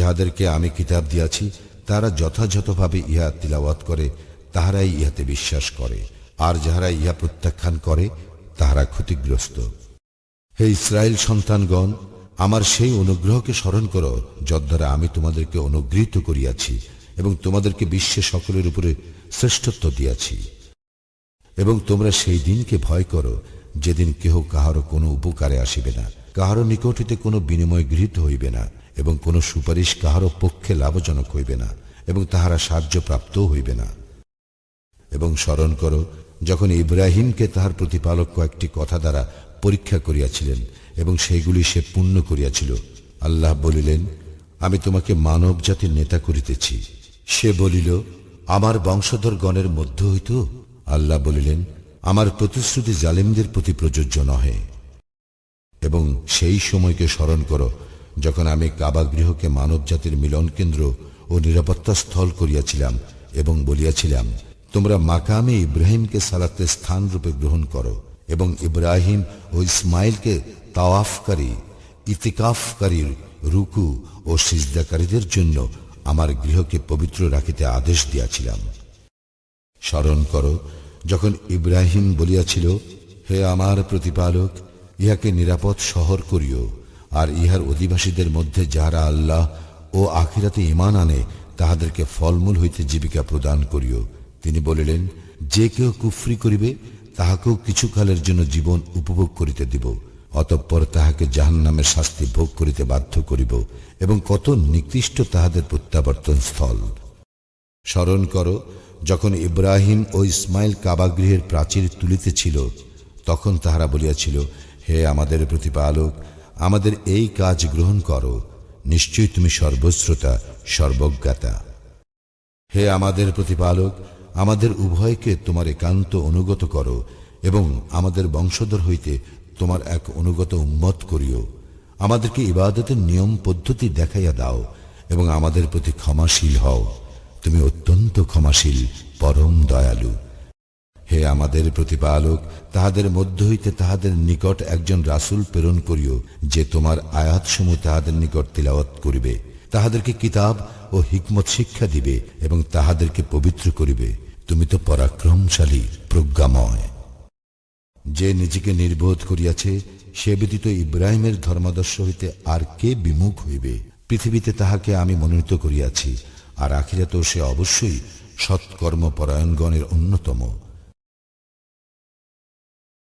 যাহাদেরকে আমি কিতাব দিয়াছি, তারা যথাযথভাবে ইহা তিলাওয়াত করে, তাহারাই ইহাতে বিশ্বাস করে। আর যাহারা ইহা প্রত্যাখ্যান করে, তাহারা ক্ষতিগ্রস্ত। হে ইসরায়েল সন্তানগণ, আমার সেই অনুগ্রহকে স্মরণ করো, যদ্বারা আমি তোমাদেরকে অনুগৃহীত করিয়াছি এবং তোমাদেরকে বিশ্বে সকলের উপরে শ্রেষ্ঠত্ব দিয়াছি। এবং তোমরা সেই দিনকে ভয় করো, যেদিন কেহ কাহারও কোনো উপকারে আসিবে না, কাহারও নিকট হইতে কোনো বিনিময় গৃহীত হইবে না। এবং কোনো সুপারিশ কাহারও পক্ষে লাভজনক হইবে না, এবং তাহারা সাহায্য প্রাপ্তও হইবে না। এবং স্মরণ করো, যখন ইব্রাহিমকে তাহার প্রতিপালক কয়েকটি কথা দ্বারা পরীক্ষা করিয়াছিলেন, এবং সেইগুলি সে পূর্ণ করিয়াছিল, আল্লাহ বলিলেন, আমি তোমাকে মানব জাতির নেতা করিতেছি। সে বলিল, আমার বংশধর গণের মধ্য হইত? আল্লাহ বলিলেন, আমার প্রতিশ্রুতি জালেমদের প্রতি প্রযোজ্য নহে। এবং সেই সময়কে স্মরণ করো যখন আমি কাবা গৃহকে মানব জাতির মিলন কেন্দ্র ও নিরাপত্তা স্থল করিয়াছিলাম এবং বলিয়াছিলাম, তোমরা মাকামে ইব্রাহিমকে সালাতে স্থান রূপে গ্রহণ করো এবং ইব্রাহিম ও ইসমাইলকে তাওয়াফকারী, ইতিকাফকারীর রুকু ও সিজদাকারীদের জন্য আমার গৃহকে পবিত্র রাখিতে আদেশ দিয়াছিলাম। স্মরণ করো, যখন ইব্রাহিম বলিয়াছিল, হে আমার প্রতিপালক, ইহাকে নিরাপদ শহর করিও। আর ইহার অধিবাসীদের মধ্যে যাহারা আল্লাহ ও আখিরাতে ইমান আনে, তাহাদেরকে ফলমূল হইতে জীবিকা প্রদান করিও। তিনি বলিলেন, যে কেউ কুফরি করিবে, তাহাকেও কিছুকালের জন্য জীবন উপভোগ করিতে দিব, অতঃপর তাহাকে জাহান্নামের শাস্তি ভোগ করিতে বাধ্য করিব এবং কত নিকৃষ্ট তাহাদের প্রত্যাবর্তন স্থল। স্মরণ করো, যখন ইব্রাহিম ও ইসমাইল কাবাগৃহের প্রাচীর তুলিতেছিল, তখন তাহারা বলিয়াছিল, হে আমাদের প্রতিপালক আমাদের এই কাজ গ্রহণ করো। নিশ্চয়ই তুমি সর্বশ্রোতা, সর্বজ্ঞাতা। হে আমাদের প্রতিপালক, আমাদের উভয়কে তোমার একান্ত অনুগত করো এবং আমাদের বংশধর হইতে তোমার এক অনুগত উম্মত করিও। আমাদেরকে ইবাদতের নিয়ম, পদ্ধতি দেখাইয়া দাও এবং আমাদের প্রতি ক্ষমাশীল হও। তুমি অত্যন্ত ক্ষমাশীল, পরম দয়ালু। হে আমাদের প্রতিপালক, তাহাদের মধ্য হইতে তাহাদের নিকট একজন রাসূল প্রেরণ করিও, যে তোমার আয়াতসমূহ তাহাদের নিকট তিলাওয়াত করিবে। তাহাদেরকে কিতাব ও হিকমত শিক্ষা দিবে এবং তাহাদেরকে পবিত্র করিবে। তুমি তো পরাক্রমশালী, প্রজ্ঞাময়। যে নিজেকে নির্বোধ করিয়াছে, সে ব্যতীত ইব্রাহিমের ধর্মাদর্শ হইতে আর কে বিমুখ হইবে? পৃথিবীতে তাহাকে আমি মনোনীত করিয়াছি, আর আখিরাতেও সে অবশ্যই সৎকর্মপরায়ণগণের অন্যতম।